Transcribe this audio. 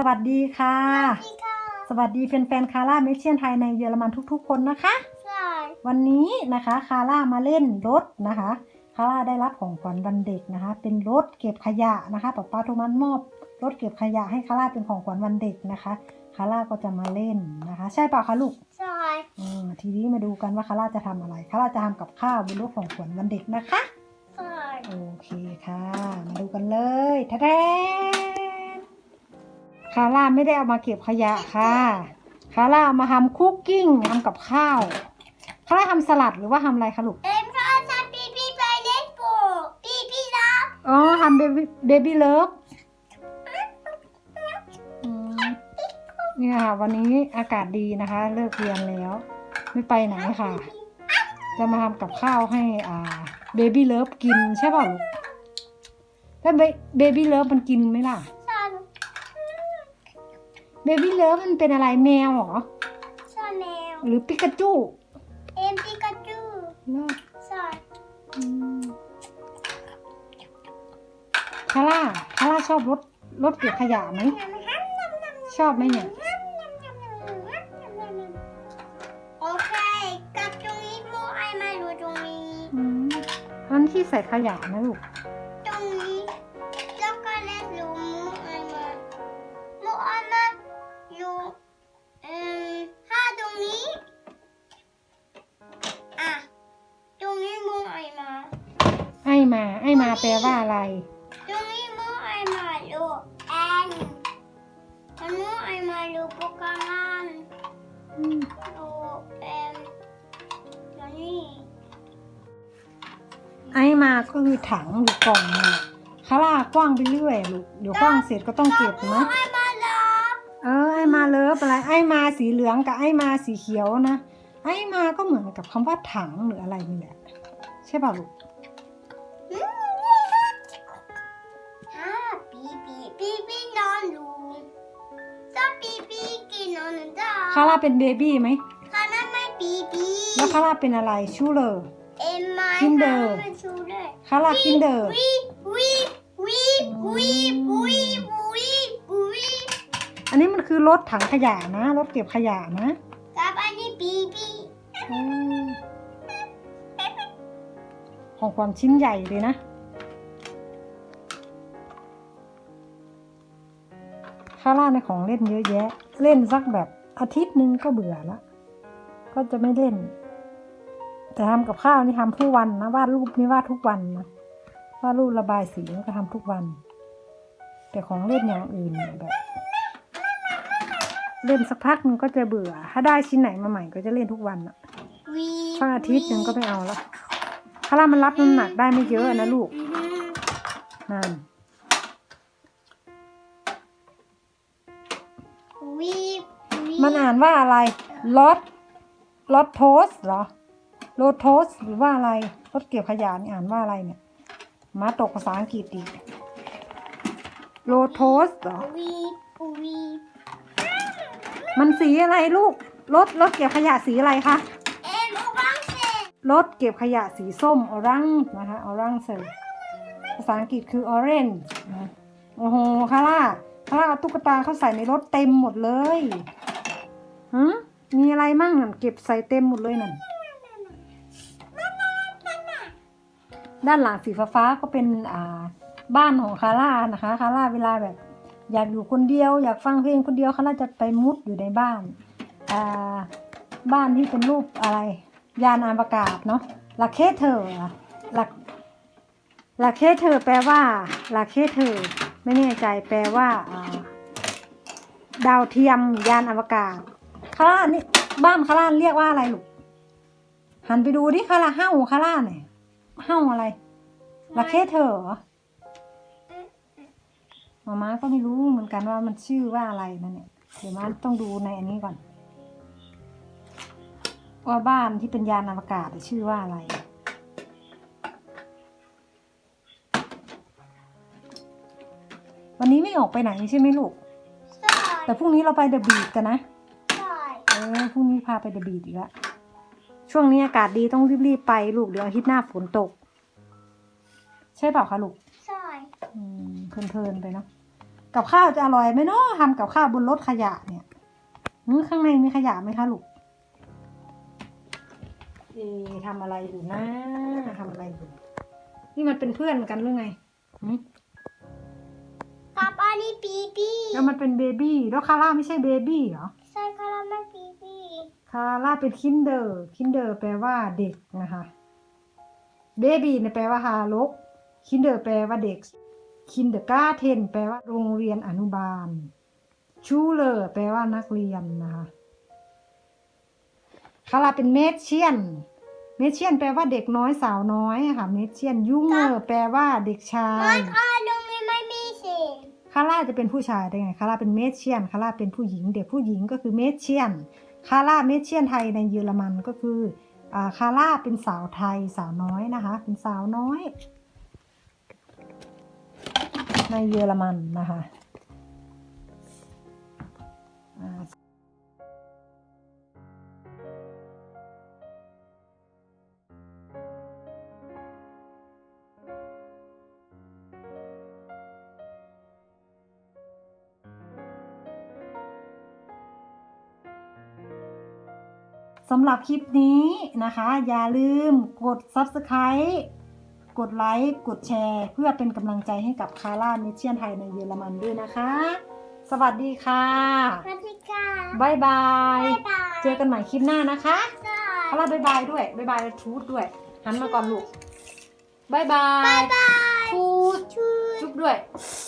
สวัสดีค่ะพี่ค่ะ สวัสดีแฟนๆคาร่าเมเชียนไทยในเยอรมันทุกๆ คนนะคะใช่วันนี้นะคะคาร่ามาเล่นรถนะคะคาร่าได้รับของขวัญวันเด็กนะคะ เป็นรถเก็บขยะนะคะป๊าป๊าโทมัสมอบรถเก็บขยะให้คาร่าเป็นของขวัญวันเด็กนะคะคาร่าก็จะมาเล่นนะคะ ใช่เปล่าคะลูกใช่อืมทีนี้มาดูกันว่าคาร่าจะทำอะไรคาร่าจะทำกับข้าวบนรถของขวัญวันเด็กนะคะใช่โอเคค่ะ มาดูกันเลยทะแทน คาร่าไม่ได้เอามาเก็บขยะค่ะ คาร่าเอามาทำคุกกิ้งทำกับข้าว คาร่าทำสลัดหรือว่าทำอะไรคะลูก เอ็มค่ะทำปีปีไปเล่นโปปีปีรับอ๋อทำเบบี้เบบี้เลิฟเนี่ยค่ะวันนี้อากาศดีนะคะ เลิกเรียนแล้ว ไม่ไปไหนค่ะ จะมาทำกับข้าวให้อ่าเบบี้เลิฟกินใช่ป่ะลูกแล้วเบบี้เลิฟมันกินไหมล่ะใช่ เบบี้เลิฟมันเป็นอะไรแมวเหรอใช่แมว หรือปิกาจูเอ็มปิกาจูเลิกใช่อืมคาร่าคาร่าชอบรถรถเก็บขยะไหม ชอบไหมเนี่ย โอเคกับตรงนี้โมไอมาดูตรงนี้ อืมอันที่ใส่ขยะนะลูก มาไอมาแปลว่าอะไรตรงนี้โมไอมาลูแอนมันโมไอมาลูโปกามันอืมลูเอ็มตรงนี้ไอมาก็คือถังหรือกล่องนั่นแหละคาร่ากว้างไปเรื่อยลูกเดี๋ยวกว้างเสร็จก็ต้องเก็บโมนะไอมาลับเออไอมาเลิฟอะไรไอมาสีเหลืองกับไอมาสีเขียวนะ ไอมาก็เหมือนกับคำว่าถังหรืออะไรนี่แหละใช่ป่ะลูก ปีปีปีนอนลูถ้าปีปีกินนอนจ้าคาร่าเป็นเบบี้ไหมคานาไม่ปีปีแล้วคาร่าเป็นอะไรชูเลอร์ เอ็มไม้ Kinder ไม่ชูเลยคาร่าคินเดอร์วีวีวีวีวีวีวีอันนี้มันคือรถถังขยะนะ รถเก็บขยะนะกับอันนี้ปีปีอืมของความชิ้นใหญ่เลยนะ คาร่าในของเล่นเยอะแยะ เล่นสักแบบอาทิตย์หนึ่งก็เบื่อละก็จะไม่เล่น แต่ทำกับข้าวนี่ทำทุกวันนะวาดรูปนี่วาดทุกวันนะวาดรูประบายสีนี่ก็ทำทุกวัน แต่ของเล่นอย่างอื่นแบบเล่นสักพักนึงก็จะเบื่อ ถ้าได้ชิ้นไหนมาใหม่ก็จะเล่นทุกวันอะวีสักอาทิตย์หนึ่งก็ไม่เอาแล้วคาร่ามันรับน้ำหนักได้ไม่เยอะนะลูกนั่น วีวีมันอ่านว่าอะไรรถรถโทสเหรอรถโทสหรือว่าอะไรรถเก็บขยะนี่อ่านว่าอะไรเนี่ย มาตกภาษาอังกฤษอีกโรโทสเหรอวีวีมันสีอะไรลูกรถรถเก็บขยะสีอะไรคะเอ็มโอบังเซรถเก็บขยะสีส้มออรังนะคะออรังเซภาษาอังกฤษคือ orange นะโอ้โหคาร่า คาร่าเอาตุ๊กตาเขาใส่ในรถเต็มหมดเลยฮะมีอะไรมั่งนั่นเก็บใส่เต็มหมดเลยนั่นด้านหลังสีฟ้าก็เป็นอ่าบ้านของคาร่านะคะคาร่าเวลาแบบ อยากอยู่คนเดียว อยากฟังเพลงคนเดียวคาร่าจะไปมุดอยู่ในบ้านอ่าบ้านที่เป็นรูปอะไร ยานอวกาศเนาะลาเคเธอร์ลาลาเคเธอร์แปลว่าลาเคเธอร์ ไม่แน่ใจแปลว่าดาวเทียมยานอวกาศคาร่านี่บ้านคาร่าเรียกว่าอะไรลูกหันไปดูดิคาร่าเฮ้าคาร่าเนี่ยเฮ้าอะไรลาเคเธอเหรอมาม่าก็ไม่รู้เหมือนกันว่ามันชื่อว่าอะไรนั่นเนี่ยเดี๋ยวมาต้องดูในอันนี้ก่อน ว่าบ้านที่เป็นยานอวกาศชื่อว่าอะไร วันนี้ไม่ออกไปไหนใช่ไหมลูก ใช่แต่พรุ่งนี้เราไปเดอะบีชกันนะ ใช่เออพรุ่งนี้พาไปเดอะบีชอีกละช่วงนี้อากาศดีต้องรีบๆไปลูกเดี๋ยวอาทิตย์หน้าฝนตก ใช่เปล่าคะลูกใช่อืมเพลินๆไปเนาะกับข้าวจะอร่อยไหมเนาะทำกับข้าวบนรถขยะเนี่ยหืมข้างในมีขยะไหมคะลูกเอ๊ะทำอะไรอยู่นะทำอะไรอยู่นี่มันเป็นเพื่อนกันหรือไงหืม กับอันนี้ปีปีแล้วมันเป็นเบบี้แล้วคาร่าไม่ใช่เบบี้เหรอ ใช่ค่ะแล้วมันปีปีคาร่าเป็นคินเดอร์คินเดอร์แปลว่าเด็กนะคะเบบี้เนี่ยแปลว่าฮาลกคินเดอร์แปลว่าเด็กคินเดอร์กาเทนแปลว่าโรงเรียนอนุบาลชูเลอร์แปลว่านักเรียนนะคะคาร่าเป็นเมดเชียน เมดเชียนแปลว่าเด็กน้อยสาวน้อยค่ะ เมดเชียนยุงเงอร์แปลว่าเด็กชาย คาร่าจะเป็นผู้ชายได้ไงคาร่าเป็นเมสเชียนคาร่าเป็นผู้หญิง เด็กผู้หญิงก็คือเมสเชียนคาร่าเมสเชียนไทยในเยอรมันก็คือคาร่าเป็นสาวไทยสาวน้อยนะคะ เป็นสาวน้อย ในเยอรมันนะคะ สำหรับคลิปนี้นะคะ อย่าลืมกด Subscribe กดไลค์กดแชร์ เพื่อเป็นกำลังใจให้กับคาร่าเมเชียนไทยในเยอรมันด้วยนะคะ สวัสดีค่ะสวัสดีค่ะบายบาย บ๊ายบายเจอกันใหม่คลิปหน้านะคะค่ะคาร่าบายบายด้วยบายบายแล้วทูดด้วย หันมาก่อนลูกบายบายบ๊ายบายทูดชูจุ๊บด้วยช